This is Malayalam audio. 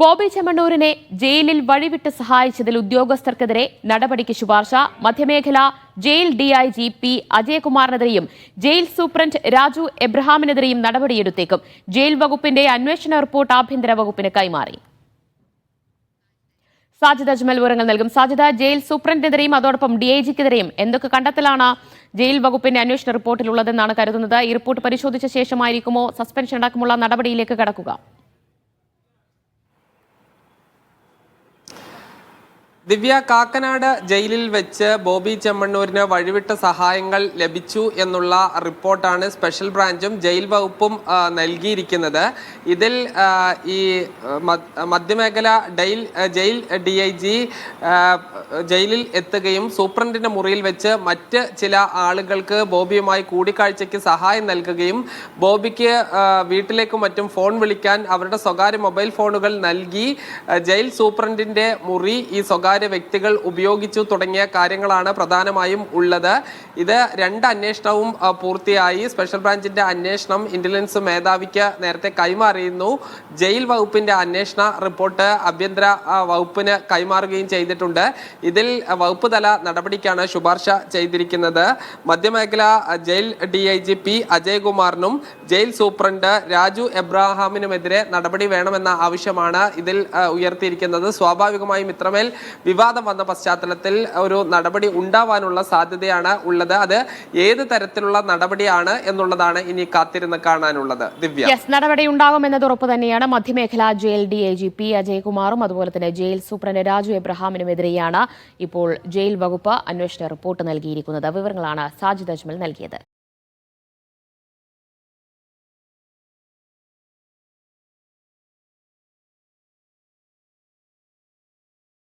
ബോബി ചെമ്മണ്ണൂരിനെ ജയിലിൽ വഴിവിട്ട് സഹായിച്ചതിൽ ഉദ്യോഗസ്ഥർക്കെതിരെ നടപടിക്ക് ശുപാർശ. മധ്യമേഖല ജയിൽ ഡിഐജി പി അജയകുമാറിനെതിരെയും ജയിൽ സൂപ്രണ്ട് രാജു എബ്രഹാമിനെതിരെയും നടപടിയെടുത്തേക്കും. ജയിൽ വകുപ്പിന്റെ അന്വേഷണ റിപ്പോർട്ട് ആഭ്യന്തര വകുപ്പിന് കൈമാറി. സാജിദ അജ്മൽ വിവരങ്ങൾ നൽകും. സാജിദ ജയിൽ സൂപ്രണ്ടിനെതിരെയും അതോടൊപ്പം ഡിഐജിക്കെതിരെയും എന്തൊക്കെ കണ്ടെത്തലാണ് ജയിൽ വകുപ്പിന്റെ അന്വേഷണ റിപ്പോർട്ടിലുള്ളതെന്നാണ് കരുതുന്നത്. ഈ റിപ്പോർട്ട് പരിശോധിച്ച ശേഷമായിരിക്കുമോ? സസ്പെൻഷൻ അടക്കമുള്ള നടപടിയിലേക്ക് കടക്കുക. ദിവ്യ കാക്കനാട് ജയിലിൽ വെച്ച് ബോബി ചെമ്മണ്ണൂരിന് വഴിവിട്ട സഹായങ്ങൾ ലഭിച്ചു എന്നുള്ള റിപ്പോർട്ടാണ് സ്പെഷ്യൽ ബ്രാഞ്ചും ജയിൽ വകുപ്പും നൽകിയിരിക്കുന്നത്. ഇതിൽ ഈ മധ്യമേഖല ഡെയിൽ ജയിൽ ഡി ഐ ജി ജയിലിൽ എത്തുകയും സൂപ്രണ്ടിന്റെ മുറിയിൽ വെച്ച് മറ്റ് ചില ആളുകൾക്ക് ബോബിയുമായി കൂടിക്കാഴ്ചയ്ക്ക് സഹായം നൽകുകയും ബോബിക്ക് വീട്ടിലേക്കും മറ്റും ഫോൺ വിളിക്കാൻ അവരുടെ സ്വകാര്യ മൊബൈൽ ഫോണുകൾ നൽകി ജയിൽ സൂപ്രണ്ടിന്റെ മുറി ഈ സ്വകാര്യ വ്യക്തികൾ ഉപയോഗിച്ചു തുടങ്ങിയ കാര്യങ്ങളാണ് പ്രധാനമായും ഉള്ളത്. ഇത് രണ്ട് അന്വേഷണവും പൂർത്തിയായി. സ്പെഷ്യൽ ബ്രാഞ്ചിന്റെ അന്വേഷണം ഇന്റലിജൻസ് മേധാവിക്ക് നേരത്തെ കൈമാറിയിരുന്നു. ജയിൽ വകുപ്പിന്റെ അന്വേഷണ റിപ്പോർട്ട് ആഭ്യന്തര വകുപ്പിന് കൈമാറുകയും ചെയ്തിട്ടുണ്ട്. ഇതിൽ വകുപ്പ് തല നടപടിക്കാണ് ശുപാർശ ചെയ്തിരിക്കുന്നത്. മധ്യമേഖല jail D I G P അജയ്കുമാറിനും jail superintendent Raju എബ്രാഹാമിനുമെതിരെ നടപടി വേണമെന്ന ആവശ്യമാണ് ഇതിൽ ഉയർത്തിയിരിക്കുന്നത്. സ്വാഭാവികമായും ഇത്രമേൽ വിവാദം വന്ന പശ്ചാത്തലത്തിൽ ഒരു നടപടി ഉണ്ടാവാനുള്ള സാധ്യതയാണ് ഉള്ളത്. അത് ഏത് തരത്തിലുള്ള നടപടിയാണ് എന്നുള്ളതാണ് ഇനി കാത്തിരുന്ന് കാണാനുള്ളത്. ദിവ്യ. നടപടി ഉണ്ടാകുമെന്നത് ഉറപ്പ് തന്നെയാണ്. മധ്യമേഖല jail D I G P അജയ്കുമാറും അതുപോലെ തന്നെ ജയിൽ സൂപ്രണ്ട് രാജു എബ്രഹാമിനുമെതിരെയാണ് ഇപ്പോൾ ജയിൽ വകുപ്പ് അന്വേഷണ റിപ്പോർട്ട് നൽകിയിരിക്കുന്നത്. വിവരങ്ങളാണ് സാജിദ് അജ്മൽ നൽകിയത്.